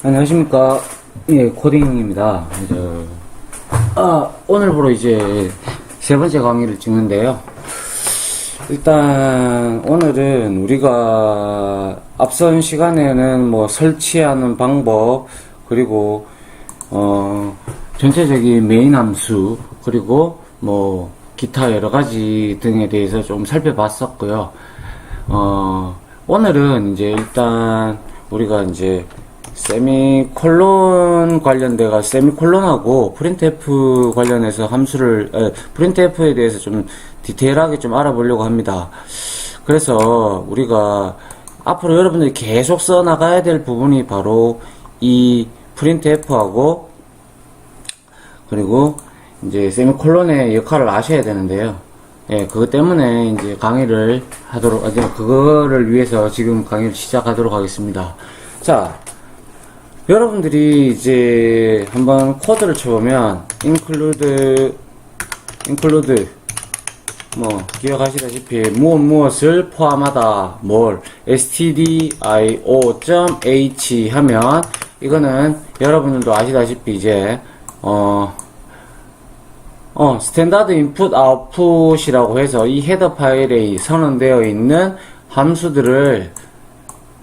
안녕하십니까. 예, 코딩입니다. 이제, 아, 오늘부로 이제 세 번째 강의를 찍는데요. 일단, 오늘은 우리가 앞선 시간에는 뭐 설치하는 방법, 그리고, 어, 전체적인 메인 함수, 그리고 뭐, 기타 여러 가지 등에 대해서 좀 살펴봤었고요. 어, 오늘은 이제 일단 우리가 이제 세미콜론 관련돼가 세미콜론하고 프린트F 관련해서 함수를 에, 프린트F에 대해서 좀 디테일하게 좀 알아보려고 합니다. 그래서 우리가 앞으로 여러분들이 계속 써 나가야 될 부분이 바로 이 프린트F하고 그리고 이제 세미콜론의 역할을 아셔야 되는데요. 예, 그것 때문에 이제 강의를 하도록, 아, 그거를 위해서 지금 강의를 시작하도록 하겠습니다. 자, 여러분들이 이제 한번 코드를 쳐보면 include, include, 뭐, 기억하시다시피 무엇 무엇을 포함하다, 뭘, stdio.h 하면 이거는 여러분들도 아시다시피 이제, 어, 어, 스탠다드 인풋 아웃풋이라고 해서 이 헤더 파일에 선언되어 있는 함수들을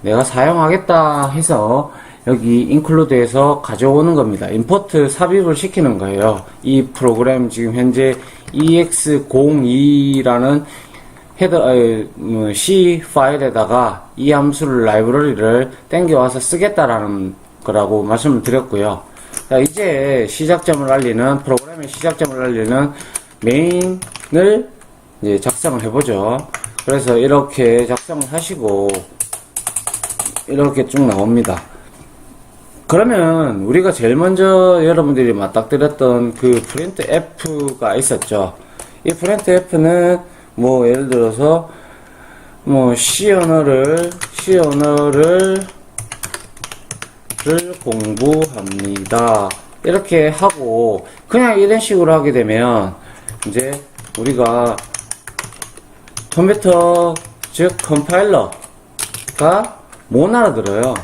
내가 사용하겠다 해서 여기 include에서 가져오는 겁니다. 임포트 삽입을 시키는 거예요. 이 프로그램 지금 현재 ex02라는 헤더 어, 음, C 파일에다가 이 함수를 라이브러리를 땡겨와서 쓰겠다라는 거라고 말씀을 드렸고요. 자, 이제 시작점을 알리는 프로그램의 시작점을 알리는 메인을 이제 작성을 해보죠. 그래서 이렇게 작성을 하시고 이렇게 쭉 나옵니다. 그러면 우리가 제일 먼저 여러분들이 맞닥뜨렸던 그 프린트 F가 있었죠. 이 프린트 F는 뭐 예를 들어서 뭐 C 언어를 C 언어를 를 공부합니다. 이렇게 하고 그냥 이런 식으로 하게 되면 이제 우리가 컴퓨터 즉 컴파일러가 못 알아들어요.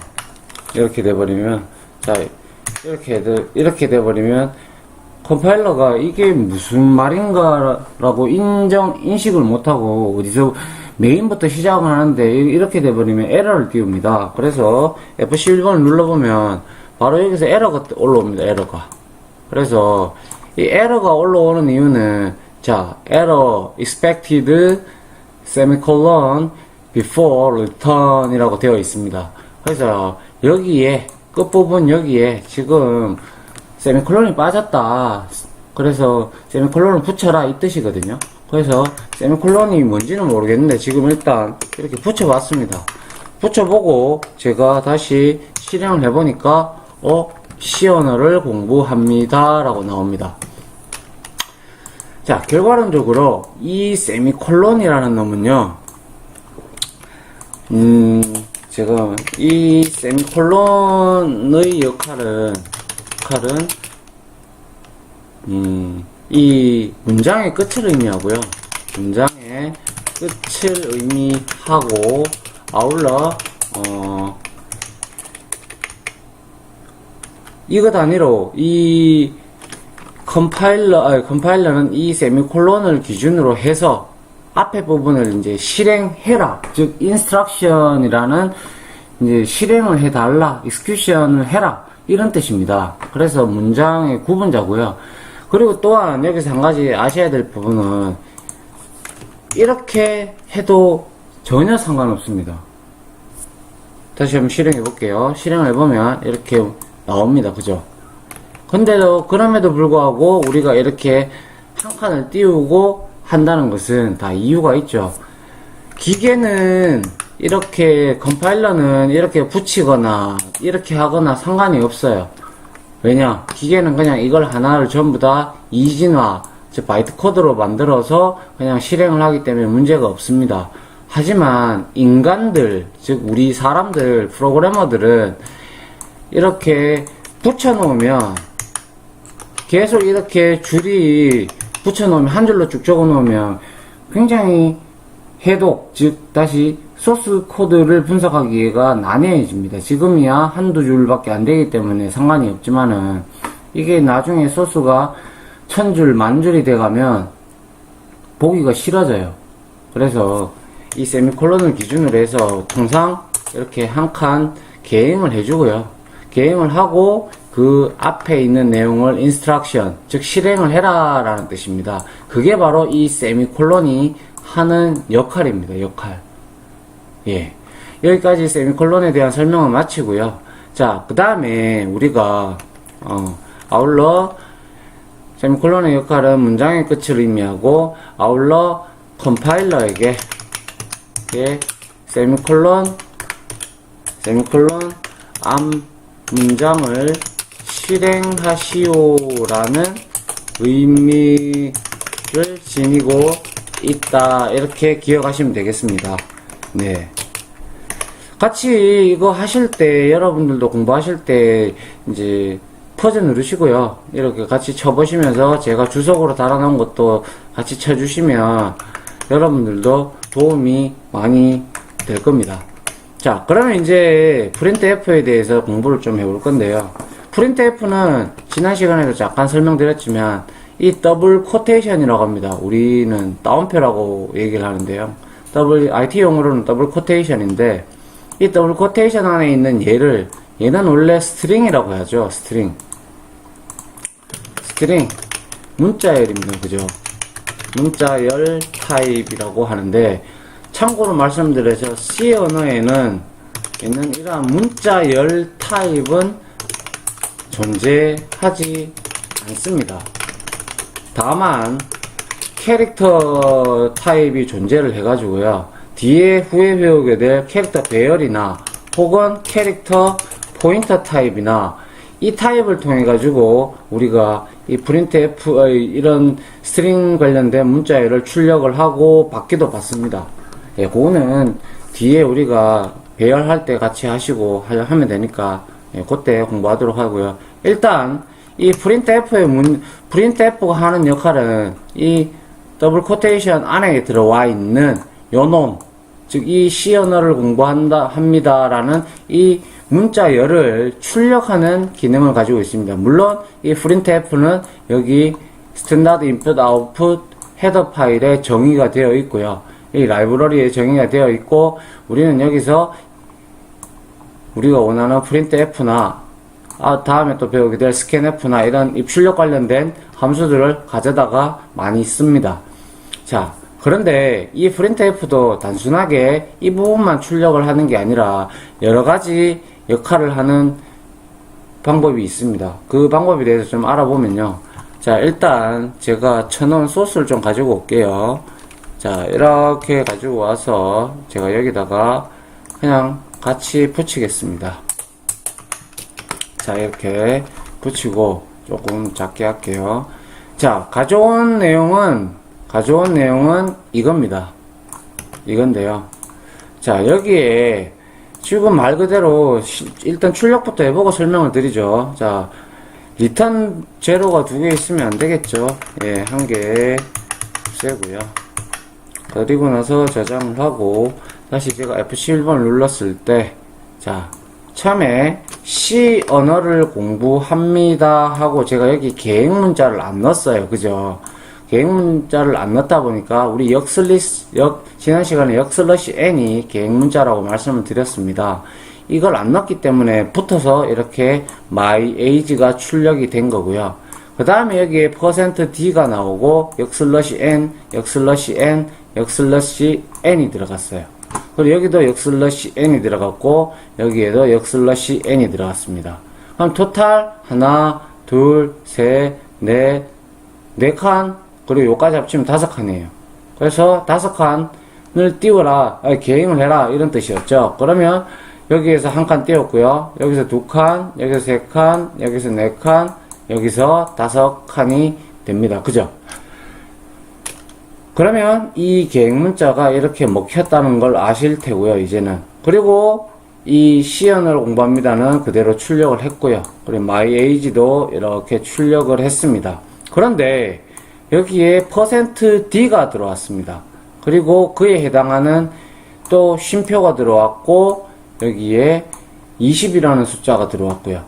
이렇게 돼버리면 자 이렇게 돼, 이렇게 돼버리면 컴파일러가 이게 무슨 말인가라고 인정 인식을 못하고 어디서 메인부터 시작을 하는데 이렇게 돼버리면 에러를 띄웁니다. 그래서 F11번을 눌러보면 바로 여기서 에러가 올라옵니다. 에러가. 그래서 이 에러가 올라오는 이유는 자 에러 expected semicolon before return 이라고 되어 있습니다. 그래서 여기에 끝부분 여기에 지금 세미콜론이 빠졌다. 그래서 세미콜론을 붙여라 이 뜻이거든요. 그래서 세미콜론이 뭔지는 모르겠는데 지금 일단 이렇게 붙여봤습니다. 붙여보고 제가 다시 실행을 해보니까 어 C 언어를 공부합니다 라고 나옵니다. 자 결과론적으로 이 세미콜론이라는 놈은요 음 제가 이 세미콜론의 역할은 역할은 음, 이 문장의 끝을 의미하고요. 문장의 끝을 의미하고 아울러 어, 이것 단위로 이 컴파일러 아니, 컴파일러는 이 세미콜론을 기준으로 해서 앞에 부분을 이제 실행해라 즉 instruction이라는 이제 실행을 해달라 execution을 해라 이런 뜻입니다. 그래서 문장의 구분자고요. 그리고 또한 여기서 한 가지 아셔야 될 부분은 이렇게 해도 전혀 상관없습니다. 다시 한번 실행해 볼게요. 실행을 해보면 이렇게 나옵니다. 그죠? 근데도 그럼에도 불구하고 우리가 이렇게 한 칸을 띄우고 한다는 것은 다 이유가 있죠. 기계는 이렇게 컴파일러는 이렇게 붙이거나 이렇게 하거나 상관이 없어요. 왜냐? 기계는 그냥 이걸 하나를 전부 다 이진화, 즉 바이트 코드로 만들어서 그냥 실행을 하기 때문에 문제가 없습니다. 하지만 인간들, 즉 우리 사람들, 프로그래머들은 이렇게 붙여놓으면 계속 이렇게 줄이 붙여놓으면 한 줄로 쭉 적어놓으면 굉장히 해독, 즉 다시 소스 코드를 분석하기가 난해해집니다. 지금이야 한두 줄밖에 안 되기 때문에 상관이 없지만은 이게 나중에 소스가 천 줄, 만 줄이 돼가면 보기가 싫어져요. 그래서 이 세미콜론을 기준으로 해서 통상 이렇게 한 칸 개행을 해주고요. 개행을 하고 그 앞에 있는 내용을 인스트럭션, 즉 실행을 해라 라는 뜻입니다. 그게 바로 이 세미콜론이 하는 역할입니다. 역할. 예. 여기까지 세미콜론에 대한 설명을 마치고요. 자, 그 다음에 우리가, 어, 아울러 세미콜론의 역할은 문장의 끝을 의미하고 아울러 컴파일러에게 예, 세미콜론 세미콜론 앞 문장을 실행하시오라는 의미를 지니고 있다 이렇게 기억하시면 되겠습니다. 네. 같이 이거 하실 때 여러분들도 공부하실 때 이제 퍼즈 누르시고요. 이렇게 같이 쳐보시면서 제가 주석으로 달아놓은 것도 같이 쳐주시면 여러분들도 도움이 많이 될 겁니다. 자, 그러면 이제 프린트 F에 대해서 공부를 좀 해볼 건데요. 프린트 F는 지난 시간에도 잠깐 설명드렸지만 이 더블 코테이션이라고 합니다. 우리는 따옴표라고 얘기를 하는데요. 더블 IT 용어로는 더블 코테이션인데 이 더블 코테이션 안에 있는 얘를 얘는 원래 스트링이라고 하죠. 스트링. 스트링 문자열입니다. 그죠? 문자열 타입이라고 하는데 참고로 말씀드려서 C 언어에는 있는 이러한 문자열 타입은 존재하지 않습니다. 다만 캐릭터 타입이 존재를 해가지고요. 뒤에 후에 배우게 될 캐릭터 배열이나 혹은 캐릭터 포인터 타입이나 이 타입을 통해 가지고 우리가 이 프린트 F 어, 이런 스트링 관련된 문자열을 출력을 하고 받기도 받습니다. 예, 그거는 뒤에 우리가 배열할 때 같이 하시고 하- 하면 되니까 예, 그때 공부하도록 하고요. 일단 이 프린트 F의 문 프린트 F가 하는 역할은 이 더블 코테이션 안에 들어와 있는 요놈 즉 이 C 언어를 공부한다 합니다라는 이 문자열을 출력하는 기능을 가지고 있습니다. 물론 이 프린트 F는 여기 스탠다드 인풋 아웃풋 헤더 파일에 정의가 되어 있고요. 이 라이브러리에 정의가 되어 있고 우리는 여기서 우리가 원하는 프린트 F나 아, 다음에 또 배우게 될 스캔 F나 이런 입출력 관련된 함수들을 가져다가 많이 씁니다. 자, 그런데 이 프린트 F도 단순하게 이 부분만 출력을 하는 게 아니라 여러 가지 역할을 하는 방법이 있습니다. 그 방법에 대해서 좀 알아보면요. 자, 일단 제가 쳐놓은 소스를 좀 가지고 올게요. 자, 이렇게 가지고 와서 제가 여기다가 그냥 같이 붙이겠습니다. 자, 이렇게 붙이고 조금 작게 할게요. 자, 가져온 내용은, 가져온 내용은 이겁니다. 이건데요. 자, 여기에 지금 말 그대로 시- 일단 출력부터 해보고 설명을 드리죠. 자, 리턴 제로가 두 개 있으면 안 되겠죠. 예, 한 개 세고요. 그리고 나서 저장을 하고 다시 제가 F11번을 눌렀을 때 자, 처음에 C 언어를 공부합니다 하고 제가 여기 계획 문자를 안 넣었어요. 그죠? 계획 문자를 안 넣다 보니까 우리 역슬리스 역 지난 시간에 역슬러시 n이 계획 문자라고 말씀을 드렸습니다. 이걸 안 넣었기 때문에 붙어서 이렇게 my age가 출력이 된 거고요. 그 다음에 여기에 %d가 나오고 역슬러시 n, 역슬러시 n, 역슬러시 n이 들어갔어요. 그리고 여기도 역슬러시 n이 들어갔고 여기에도 역슬러시 n이 들어갔습니다. 그럼 토탈 하나, 둘, 셋, 넷, 네 칸, 그리고 요까지 합치면 다섯 칸이에요. 그래서 다섯 칸을 띄워라, 아니, 계획을 해라, 이런 뜻이었죠. 그러면 여기에서 한 칸 띄웠고요. 여기서 두 칸, 여기서 세 칸, 여기서 네 칸, 여기서 다섯 칸이 됩니다. 그죠? 그러면 이 계획 문자가 이렇게 먹혔다는 걸 아실 테고요, 이제는. 그리고 이 시연을 공부합니다는 그대로 출력을 했고요. 그리고 age도 이렇게 출력을 했습니다. 그런데 여기에 %d가 들어왔습니다. 그리고 그에 해당하는 또 쉼표가 들어왔고 여기에 20이라는 숫자가 들어왔고요.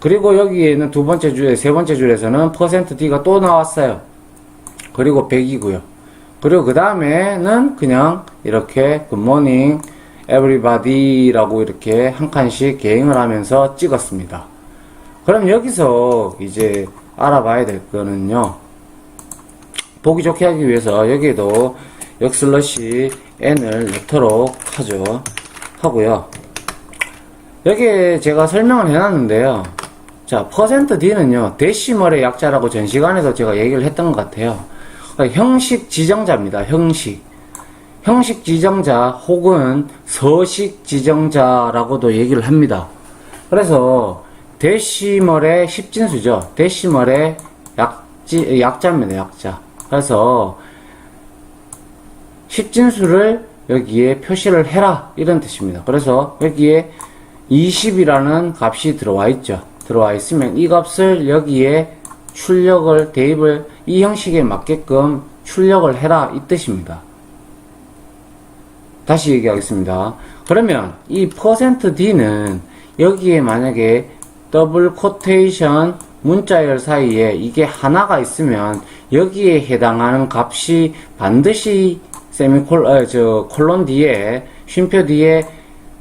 그리고 여기에는 두 번째 줄에 세 번째 줄에서는 퍼센트 %D가 또 나왔어요. 그리고 100이고요. 그리고 그 다음에는 그냥 이렇게 굿모닝 everybody라고 이렇게 한 칸씩 개행을 하면서 찍었습니다. 그럼 여기서 이제 알아봐야 될 거는요. 보기 좋게 하기 위해서 여기에도 역슬러시 n을 넣도록 하죠. 하고요. 여기에 제가 설명을 해놨는데요. 자, 퍼센트 %D는요, 데시멀의 약자라고 전 시간에도 제가 얘기를 했던 것 같아요. 그러니까 형식 지정자입니다. 형식. 형식 지정자 혹은 서식 지정자라고도 얘기를 합니다. 그래서 데시멀의 십진수죠. 데시멀의 약지, 약자입니다. 약자. 그래서 십진수를 여기에 표시를 해라 이런 뜻입니다. 그래서 여기에 20이라는 값이 들어와 있죠. 들어와 있으면 이 값을 여기에 출력을 대입을 이 형식에 맞게끔 출력을 해라 이 뜻입니다. 다시 얘기하겠습니다. 그러면 이 %D는 여기에 만약에 더블 코테이션 문자열 사이에 이게 하나가 있으면 여기에 해당하는 값이 반드시 세미콜 어, 저 콜론 뒤에 쉼표 뒤에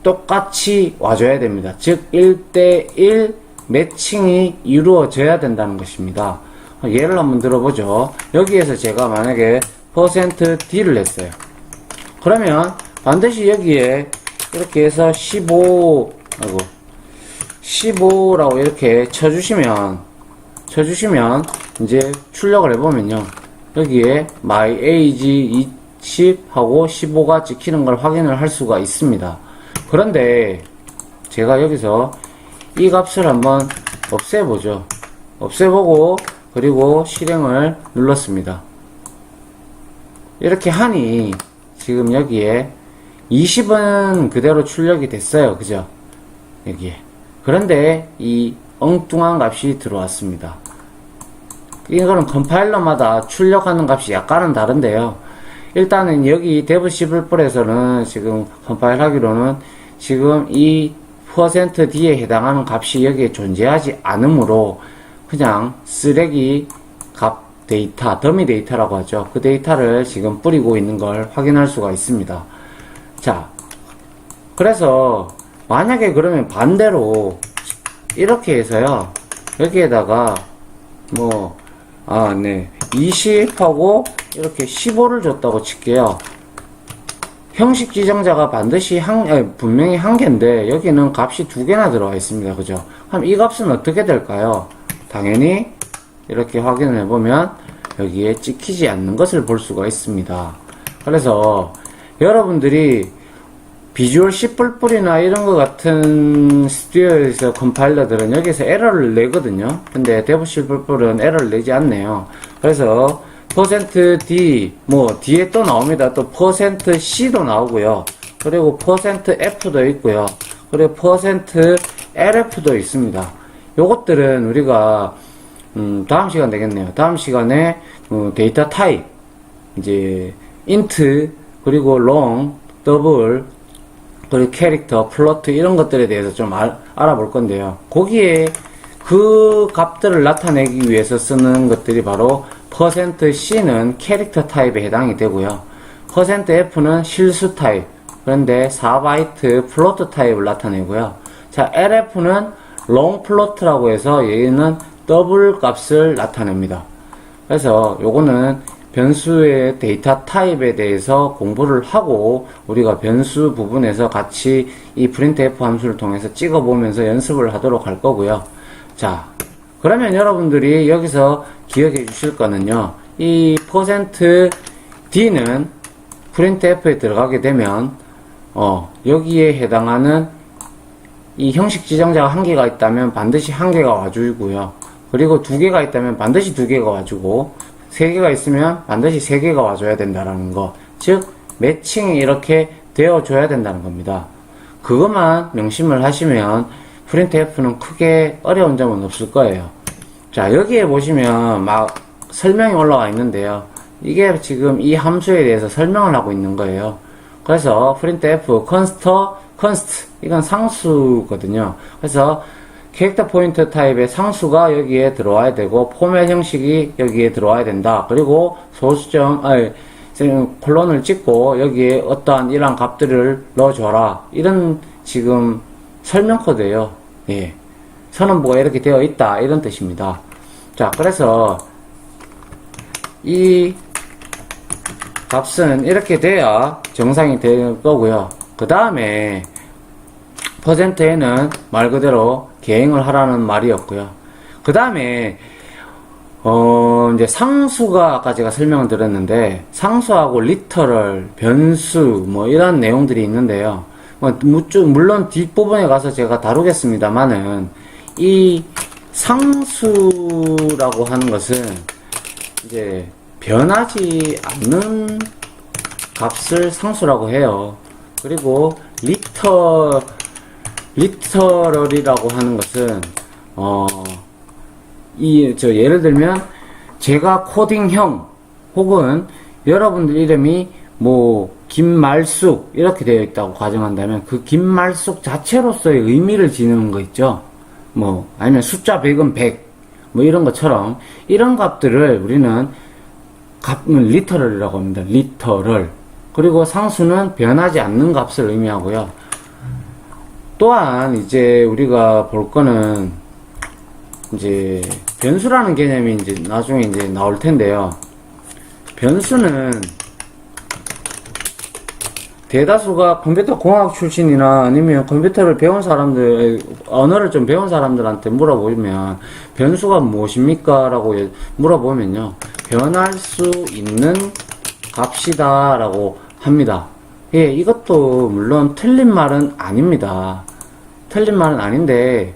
똑같이 와줘야 됩니다. 즉 1대1 매칭이 이루어져야 된다는 것입니다. 예를 한번 들어보죠. 여기에서 제가 만약에 퍼센트 %D를 냈어요. 그러면 반드시 여기에 이렇게 해서 15, 아이고, 15라고 이렇게 쳐주시면, 쳐주시면, 이제 출력을 해보면요. 여기에 my age 20 하고 15가 찍히는 걸 확인을 할 수가 있습니다. 그런데 제가 여기서 이 값을 한번 없애보죠. 없애보고, 그리고 실행을 눌렀습니다. 이렇게 하니, 지금 여기에 20은 그대로 출력이 됐어요. 그죠? 여기에. 그런데 이 엉뚱한 값이 들어왔습니다. 이거는 컴파일러마다 출력하는 값이 약간은 다른데요. 일단은 여기 데브 C++에서는 지금 컴파일 하기로는 지금 이 퍼센트 %D에 해당하는 값이 여기에 존재하지 않으므로 그냥 쓰레기 값 데이터, 더미 데이터라고 하죠. 그 데이터를 지금 뿌리고 있는 걸 확인할 수가 있습니다. 자, 그래서 만약에 그러면 반대로 이렇게 해서요. 여기에다가 뭐, 아, 네. 20하고 이렇게 15를 줬다고 칠게요. 형식 지정자가 반드시 한, 아니, 분명히 한 개인데 여기는 값이 두 개나 들어와 있습니다. 그죠? 그럼 이 값은 어떻게 될까요? 당연히 이렇게 확인을 해보면 여기에 찍히지 않는 것을 볼 수가 있습니다. 그래서 여러분들이 비주얼 C++이나 이런 것 같은 스튜디오에서 컴파일러들은 여기서 에러를 내거든요. 근데 데브 C++은 에러를 내지 않네요. 그래서 %D 뭐 뒤에 또 나옵니다. 또 %C도 나오고요. 그리고 %F도 있고요. 그리고 %LF도 있습니다. 요것들은 우리가 음, 다음 시간 되겠네요. 다음 시간에 어, 데이터 타입 이제 int 그리고 long, double 그리고 캐릭터, 플로트 이런 것들에 대해서 좀 알, 알아볼 건데요. 거기에 그 값들을 나타내기 위해서 쓰는 것들이 바로 퍼센트 %C는 캐릭터 타입에 해당이 되고요. 퍼센트 %F는 실수 타입. 그런데 4바이트 플로트 타입을 나타내고요. 자, LF는 long 플로트라고 해서 얘는 더블 값을 나타냅니다. 그래서 요거는 변수의 데이터 타입에 대해서 공부를 하고 우리가 변수 부분에서 같이 이 printf 함수를 통해서 찍어보면서 연습을 하도록 할 거고요. 자, 그러면 여러분들이 여기서 기억해 주실 거는요. 이 %D는 printf에 들어가게 되면 어, 여기에 해당하는 이 형식 지정자가 한 개가 있다면 반드시 한 개가 와주고요. 그리고 두 개가 있다면 반드시 두 개가 와주고 세 개가 있으면 반드시 세 개가 와줘야 된다라는 거. 즉 매칭이 이렇게 되어줘야 된다는 겁니다. 그것만 명심을 하시면 프린트F는 크게 어려운 점은 없을 거예요. 자 여기에 보시면 막 설명이 올라와 있는데요. 이게 지금 이 함수에 대해서 설명을 하고 있는 거예요. 그래서 프린트 F 컨스터 컨스트 이건 상수거든요. 그래서 캐릭터 포인트 타입의 상수가 여기에 들어와야 되고 포맷 형식이 여기에 들어와야 된다. 그리고 소수점 아니 지금 콜론을 찍고 여기에 어떠한 이러한 값들을 넣어줘라. 이런 지금 설명 코드예요. 예. 선언부가 이렇게 되어 있다. 이런 뜻입니다. 자, 그래서 이 값은 이렇게 돼야 정상이 될 거고요. 그 다음에 퍼센트에는 말 그대로 계행을 하라는 말이었고요. 그 다음에 어 이제 상수가 아까 제가 설명을 드렸는데 상수하고 리터럴 변수 뭐 이런 내용들이 있는데요. 뭐 물론 뒷부분에 가서 제가 다루겠습니다만은 이 상수라고 하는 것은 이제 변하지 않는 값을 상수라고 해요. 그리고 리터 리터럴이라고 하는 것은 어 이 저 예를 들면 제가 코딩형 혹은 여러분들 이름이 뭐 김말숙 이렇게 되어 있다고 가정한다면 그 김말숙 자체로서의 의미를 지니는 거 있죠. 뭐 아니면 숫자 100은 100 뭐 이런 것처럼 이런 값들을 우리는 값은 리터럴이라고 합니다. 리터럴. 그리고 상수는 변하지 않는 값을 의미하고요. 또한 이제 우리가 볼 거는 이제 변수라는 개념이 이제 나중에 이제 나올 텐데요. 변수는 대다수가 컴퓨터 공학 출신이나 아니면 컴퓨터를 배운 사람들, 언어를 좀 배운 사람들한테 물어보면 변수가 무엇입니까? 라고 예- 물어보면요. 변할 수 있는 값이다 라고 합니다. 예, 이것도 물론 틀린 말은 아닙니다. 틀린 말은 아닌데,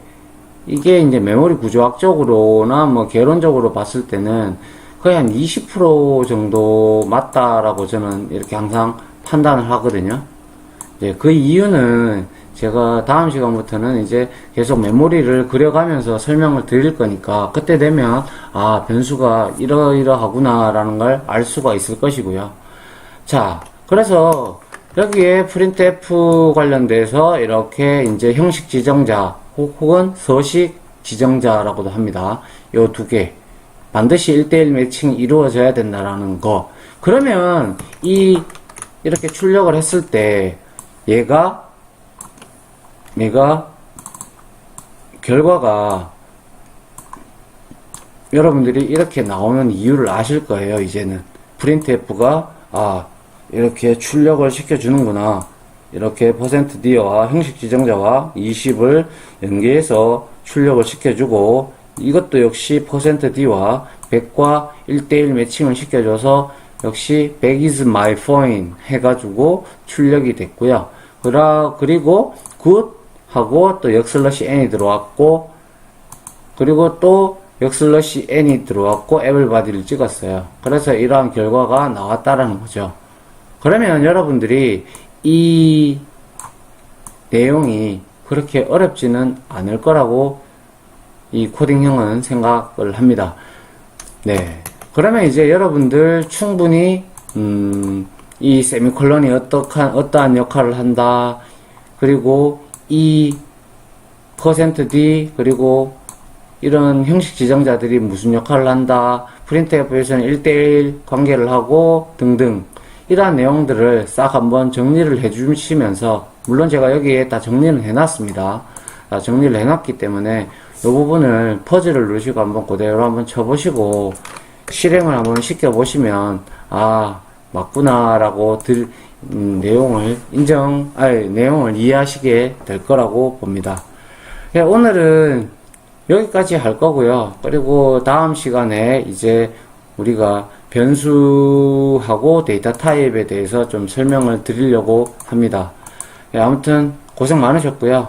이게 이제 메모리 구조학적으로나 뭐 개론적으로 봤을 때는 거의 한 20% 정도 맞다라고 저는 이렇게 항상 판단을 하거든요. 이제 그 이유는 제가 다음 시간부터는 이제 계속 메모리를 그려가면서 설명을 드릴 거니까 그때 되면 아 변수가 이러이러하구나 라는 걸 알 수가 있을 것이고요. 자, 그래서 여기에 printf 관련돼서 이렇게 이제 형식 지정자 혹- 혹은 서식 지정자라고도 합니다. 요 두 개. 반드시 1대1 매칭이 이루어져야 된다라는 거. 그러면 이 이렇게 출력을 했을 때 얘가 얘가 결과가 여러분들이 이렇게 나오는 이유를 아실 거예요, 이제는. printf가, 아, 이렇게 출력을 시켜주는구나. 이렇게 퍼센트 %d와 형식 지정자와 20을 연계해서 출력을 시켜주고, 이것도 역시 퍼센트 %d와 100과 1대1 매칭을 시켜줘서 역시 100 is my point 해가지고 출력이 됐고요. 그리고 good 하고 또 역슬러시 n이 들어왔고, 그리고 또 역슬러시 n이 들어왔고 everybody를 찍었어요. 그래서 이러한 결과가 나왔다라는 거죠. 그러면 여러분들이 이 내용이 그렇게 어렵지는 않을 거라고 이 코딩형은 생각을 합니다. 네. 그러면 이제 여러분들 충분히 음, 이 세미콜론이 어떠한 어떠한 역할을 한다. 그리고 이 퍼센트 %d 그리고 이런 형식 지정자들이 무슨 역할을 한다. 프린트F에서는 1대1 관계를 하고 등등 이러한 내용들을 싹 한번 정리를 해 주시면서 물론 제가 여기에 다 정리를 해놨습니다. 다 정리를 해놨기 때문에 이 부분을 퍼즐을 누르시고 한번 그대로 한번 쳐보시고 실행을 한번 시켜보시면 아 맞구나 라고 들 음, 내용을 인정 아니 내용을 이해하시게 될 거라고 봅니다. 예, 오늘은 여기까지 할 거고요. 그리고 다음 시간에 이제 우리가 변수하고 데이터 타입에 대해서 좀 설명을 드리려고 합니다. 예, 아무튼 고생 많으셨고요.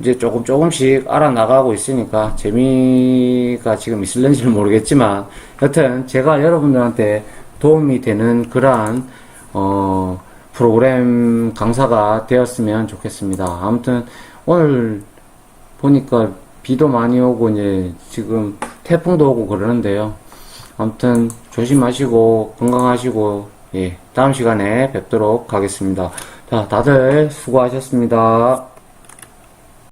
이제 조금 조금씩 알아나가고 있으니까 재미가 지금 있을는지는 모르겠지만 여튼 제가 여러분들한테 도움이 되는 그러한 어, 프로그램 강사가 되었으면 좋겠습니다. 아무튼 오늘 보니까 비도 많이 오고 이제 지금 태풍도 오고 그러는데요. 아무튼 조심하시고 건강하시고 예, 다음 시간에 뵙도록 하겠습니다. 자, 다들 수고하셨습니다.